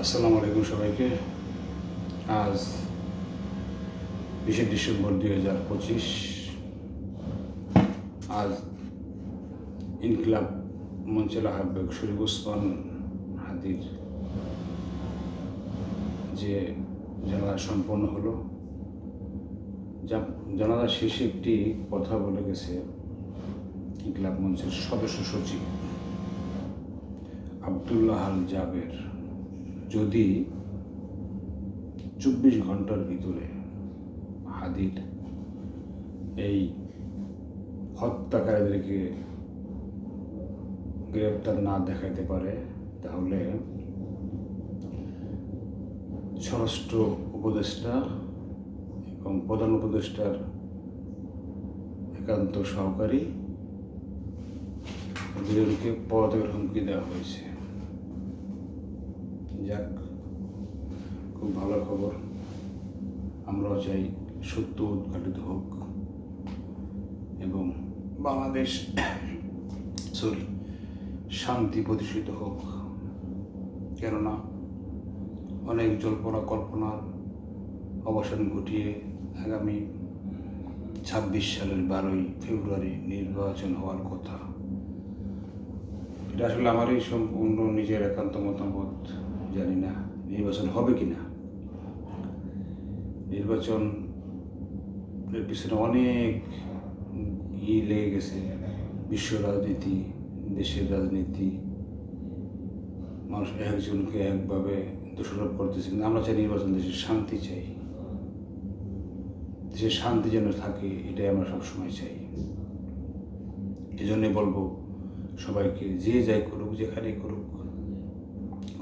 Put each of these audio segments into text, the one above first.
আসসালামু আলাইকুম সবাইকে। আজ বিশে ডিসেম্বর দুই হাজার পঁচিশ। আজ ইনকিলাব মঞ্চের আহ্বায়ক শরীফ ওসমান হাদির যে জানাজা সম্পন্ন হলো। যা- জানাজা শেষে একটি কথা বলে গেছে ইনকিলাব মঞ্চের সদস্য সচিব আবদুল্লাহ আল জাবের। যদি চব্বিশ ঘণ্টার ভিতরে হাদির এই হত্যাকারীদেরকে গ্রেপ্তার না দেখাইতে পারে, তাহলে স্বরাষ্ট্র উপদেষ্টা এবং প্রধান উপদেষ্টার একান্ত সহকারী দুজনকে পদত্যাগের হুমকি দেওয়া হয়েছে। যাক, খুব ভালো খবর। আমরাও চাই সত্য উদ্ঘাটিত হোক এবং বাংলাদেশ সরি, শান্তি প্রতিষ্ঠিত হোক। কেননা, অনেক জল্পনা কল্পনার অবসান ঘটিয়ে আগামী ছাব্বিশ সালের বারোই ফেব্রুয়ারি নির্বাচন হওয়ার কথা। এটা আসলে আমারই সম্পূর্ণ নিজের একান্ত মতামত। জানি না, নির্বাচন হবে কি না। নির্বাচন এর পিছনে অনেক ই লেগে গেছে। বিশ্ব রাজনীতি, দেশের রাজনীতি। মানুষ একজনকে একভাবে দোষারোপ করতেছে। আমরা চাই নির্বাচন দেশের শান্তি চাই। দেশের শান্তি যেন থাকে, এটাই আমরা সবসময় চাই। এই জন্যে বলব সবাইকে, যে যাই করুক, যেখানেই করুক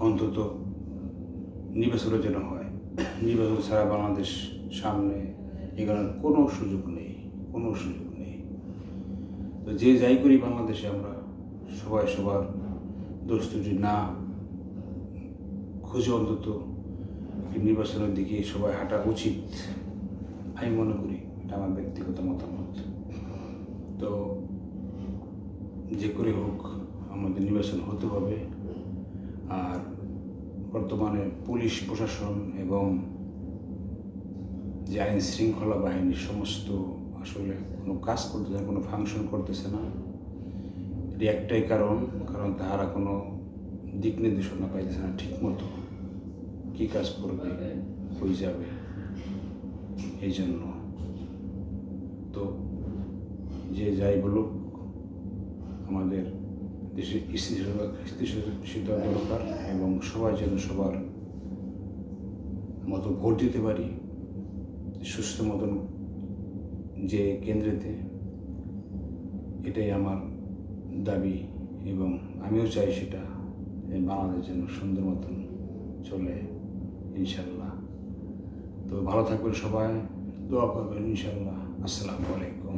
অন্তত নির্বাচনও যেন হয়। নির্বাচন ছাড়া বাংলাদেশ সামনে এগোনোর কোনো সুযোগ নেই, কোনো সুযোগ নেই। তো যে যাই করি বাংলাদেশে আমরা সবাই সবার দোষ না খুঁজে অন্তত নির্বাচনের দিকে সবাই হাঁটা উচিত, আমি মনে করি এটা আমার ব্যক্তিগত মতামত। তো যে করে হোক আমাদের নির্বাচন হতে হবে। আর বর্তমানে পুলিশ, প্রশাসন এবং যে আইন শৃঙ্খলা বাহিনী সমস্ত আসলে কোনো কাজ করতেছে না, কোনো ফাংশন করতেছে না, এটি একটাই কারণ কারণ তাহারা কোনো দিক নির্দেশনা পাইতেছে না ঠিক মতো কী কাজ করবে, হয়ে যাবে এই জন্য। তো যে যাই বলুক, আমাদের দেশে স্থিতিশীলতা স্থিতিশীলতা দরকার এবং সবাই যেন সবার মতো ভোট দিতে পারি, সুস্থ মতন যে কেন্দ্রেতে, এটাই আমার দাবি এবং আমিও চাই সেটা বাংলাদেশ যেন সুন্দর মতন চলে, ইনশাল্লাহ। তো ভালো থাকবেন সবাই, দোয়া করবেন ইনশাল্লাহ। আসসালামু আলাইকুম।